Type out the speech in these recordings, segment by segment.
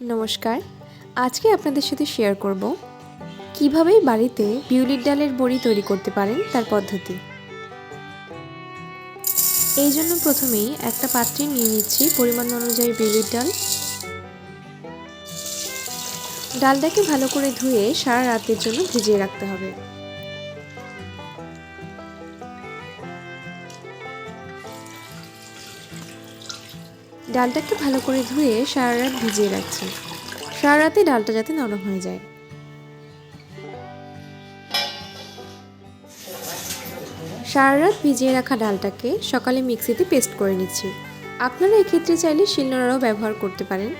নমস্কার। আজকে আপনাদের সাথে শেয়ার করব কীভাবে বাড়িতে বিউলির ডালের বড়ি তৈরি করতে পারেন তার পদ্ধতি। এই জন্য প্রথমেই একটা পাত্রে নিয়ে নিচ্ছি পরিমাণ অনুযায়ী বিউলির ডাল। ডালটাকে ভালো করে ধুয়ে সারা রাতের জন্য ভিজিয়ে রাখতে হবে। ডালটাকে ভালো করে ধুয়ে সারা রাত ভিজিয়ে রাখছি। সারা রাতে ডালটা যাতে নরম হয়ে যায়। সারা রাত ভিজিয়ে রাখা ডালটাকে সকালে মিক্সিতে পেস্ট করে নিচ্ছি। আপনারা এক্ষেত্রে চাইলে শিলনোড়াও ব্যবহার করতে পারেন।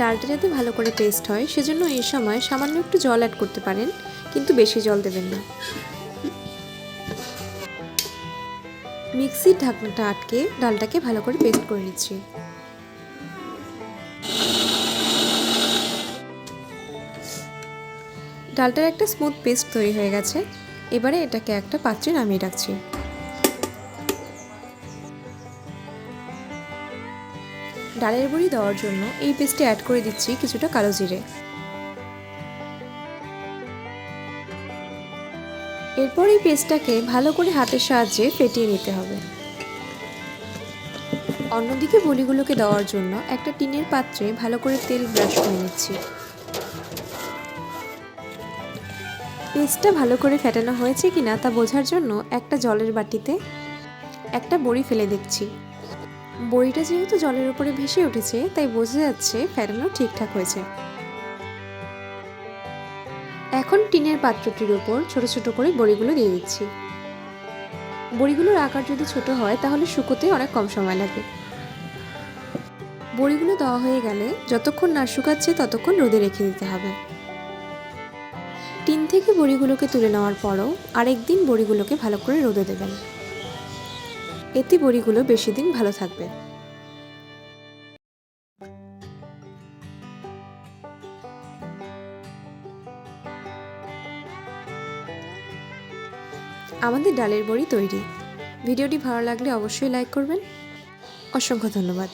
ডালটা যাতে ভালো করে পেস্ট হয়, সেজন্য এই সময় সামান্য একটু জল অ্যাড করতে পারেন, কিন্তু বেশি জল দেবেন না। মিক্সির ঢাকনাটা আটকে ডালটাকে ভালো করে পেস্ট করে নিচ্ছি। ডালটার একটা স্মুথ পেস্ট তৈরি হয়ে গেছে। এবারে এটাকে একটা পাত্রে নামিয়ে রাখছি। ডালের বড়ি দেওয়ার জন্য এই পেস্টে অ্যাড করে দিচ্ছি কিছুটা কালো জিরে। এরপর এই পেস্টটাকে ভালো করে হাতের সাহায্যে ফেটিয়ে নিতে হবে। অন্যদিকে বলিগুলোকে দেওয়ার জন্য একটা টিনের পাত্রে ভালো করে তেল ব্রাশ করে নিচ্ছি। পেস্টটা ভালো করে ফেটানো হয়েছে কিনা তা বোঝার জন্য একটা জলের বাটিতে একটা বড়ি ফেলে দেখছি। বড়িটা যেহেতু জলের উপরে ভেসে উঠেছে, তাই বোঝা যাচ্ছে ফেটানো ঠিকঠাক হয়েছে। এখন টিনের পাত্রটির ওপর ছোট ছোট করে বড়িগুলো দিয়ে দিচ্ছি। বড়িগুলোর আকার যদি ছোট হয়, তাহলে শুকোতে অনেক কম সময় লাগে। বড়িগুলো দেওয়া হয়ে গেলে যতক্ষণ না শুকাচ্ছে, ততক্ষণ রোদে রেখে দিতে হবে। টিন থেকে বড়িগুলোকে তুলে নেওয়ার পরও আরেকদিন বড়িগুলোকে ভালো করে রোদে দেবেন। এতে বড়িগুলো বেশি দিন ভালো থাকবে। আমাদের ডালের বড়ি তৈরি। ভিডিওটি ভালো লাগলে অবশ্যই লাইক করবেন। অসংখ্য ধন্যবাদ।